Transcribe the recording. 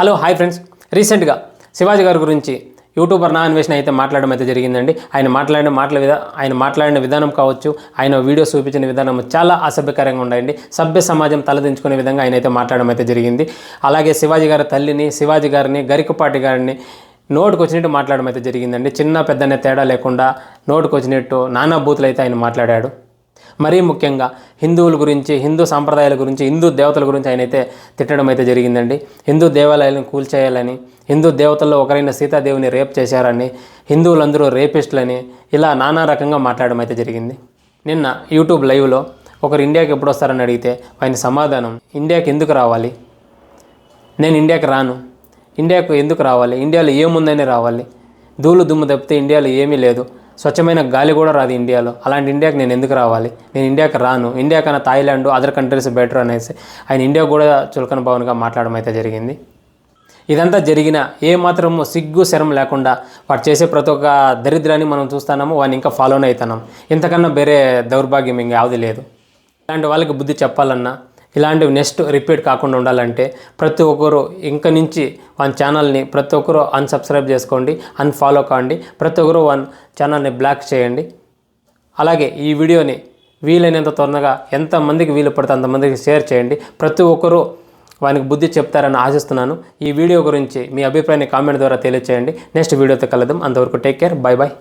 Hello hi friends. రీసెంట్గా శివాజీ గారి గురించి యూట్యూబర్ నా అన్వేషణ అయితే మాట్లాడడం అయితే జరిగిందండి. ఆయన మాట్లాడిన మాటల విధా ఆయన మాట్లాడిన విధానం కావచ్చు ఆయన వీడియోస్ చూపించిన విధానం చాలా అసభ్యకరంగా ఉండండి సభ్య సమాజం తలదించుకునే విధంగా ఆయన అయితే మాట్లాడడం అయితే జరిగింది. అలాగే శివాజీ గారి తల్లిని శివాజీ గారిని గరికపాటి గారిని నోటుకు వచ్చినట్టు మాట్లాడడం అయితే జరిగిందండి. చిన్న పెద్దనే తేడా లేకుండా నోటుకు వచ్చినట్టు నానా బూతులు అయితే ఆయన మాట్లాడాడు. మరీ ముఖ్యంగా హిందువుల గురించి హిందూ సాంప్రదాయాల గురించి హిందూ దేవతల గురించి ఆయన అయితే తిట్టడం అయితే జరిగిందండి. హిందూ దేవాలయాలను కూల్చేయాలని హిందూ దేవతల్లో ఒకరైన సీతాదేవిని రేప్ చేశారని హిందువులందరూ రేపిస్టులని ఇలా నానా రకంగా మాట్లాడడం అయితే జరిగింది. నిన్న యూట్యూబ్ లైవ్లో ఒకరు ఇండియాకి ఎప్పుడు వస్తారని అడిగితే ఆయన సమాధానం ఇండియాకి ఎందుకు రావాలి? నేను ఇండియాకి రాను. ఇండియాకు ఎందుకు రావాలి? ఇండియాలో ఏముందని రావాలి? ధూళు దుమ్ము తప్పితే ఇండియాలో ఏమీ లేదు. స్వచ్ఛమైన గాలి కూడా రాదు ఇండియాలో. అలాంటి ఇండియాకి నేను ఎందుకు రావాలి? నేను ఇండియాకి రాను. ఇండియా కన్నా థాయిలాండ్ అదర్ కంట్రీస్ బెటర్ అనేసి ఆయన ఇండియా కూడా చులకన భవన్గా మాట్లాడడం అయితే జరిగింది. ఇదంతా జరిగిన ఏ మాత్రము సిగ్గు శరం లేకుండా వాడు చేసే ప్రతి ఒక్క దరిద్రాన్ని మనం చూస్తున్నాము వాడిని ఇంకా ఫాలోనే అవుతున్నాం ఇంతకన్నా వేరే దౌర్భాగ్యం ఇంకా యావది లేదు. ఇలాంటి వాళ్ళకి బుద్ధి చెప్పాలన్నా ఇలాంటివి నెక్స్ట్ రిపీట్ కాకుండా ఉండాలంటే ప్రతి ఒక్కరు ఇంక నుంచి వన్ ఛానల్ని ప్రతి ఒక్కరు అన్సబ్స్క్రైబ్ చేసుకోండి అన్ఫాలో కాండి ప్రతి ఒక్కరు వన్ ఛానల్ని బ్లాక్ చేయండి. అలాగే ఈ వీడియోని వీలైనంత త్వరగా ఎంతమందికి వీలు పడితే అంతమందికి షేర్ చేయండి. ప్రతి ఒక్కరూ వానికి బుద్ధి చెప్తారని ఆశిస్తున్నాను. ఈ వీడియో గురించి మీ అభిప్రాయాన్ని కామెంట్ ద్వారా తెలియచేయండి. నెక్స్ట్ వీడియోతో కలదాం అంతవరకు టేక్ కేర్ బై బాయ్